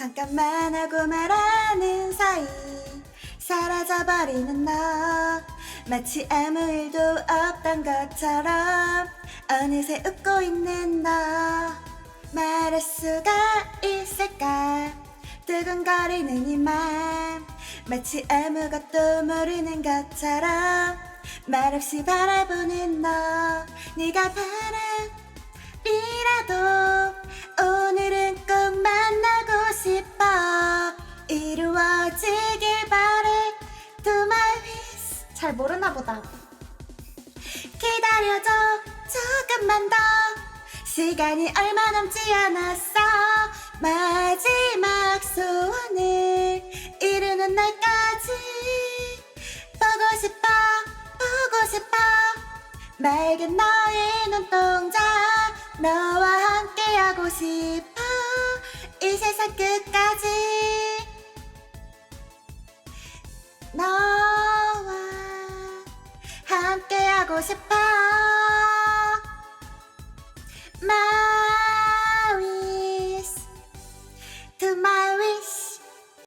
잠깐만 하고 말하는 사이. 사라져버리는 너. 마치 아무 일도 없던 것처럼 어느새 웃고 있는 너. 말할 수가 있을까 두근거리는 이맘 마치 아무것도 모르는 것처럼 말없이 바라보는 너. 네가 바람이라 잘 모르나 보다. 기다려줘 조금만 더. 시간이 얼마 남지 않았어. 마지막 소원을 이루는 날까지. 보고 싶어 보고 싶어. 맑은 너의 눈동자 너와 함께하고 싶어. 이 세상 끝까지. 너와 함께하고 싶어